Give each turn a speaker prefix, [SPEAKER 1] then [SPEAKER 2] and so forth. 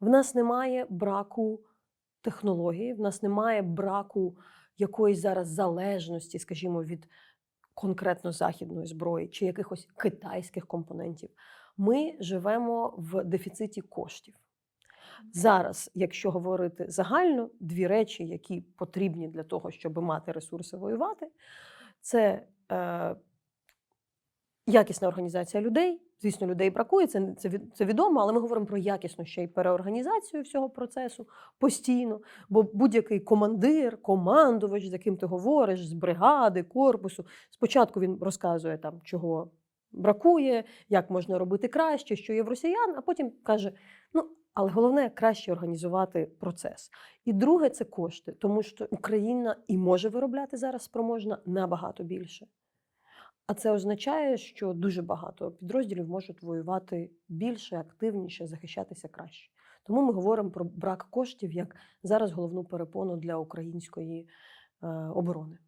[SPEAKER 1] В нас немає браку технології, в нас немає браку якоїсь зараз залежності, скажімо, від конкретно західної зброї чи якихось китайських компонентів. Ми живемо в дефіциті коштів. Зараз, якщо говорити загально, дві речі, які потрібні для того, щоб мати ресурси воювати, це е, якісна організація людей. Звісно, людей бракує, це, це, відомо, але ми говоримо про якісну ще й переорганізацію всього процесу постійно. Бо будь-який командир, командувач, з яким ти говориш, з бригади, корпусу, спочатку він розказує там, чого бракує, як можна робити краще, що є в росіян, а потім каже: ну, але головне краще організувати процес. І друге це кошти, тому що Україна і може виробляти зараз спроможна набагато більше. А це означає, що дуже багато підрозділів можуть воювати більше, активніше, захищатися краще. Тому ми говоримо про брак коштів як зараз головну перепону для української е, оборони.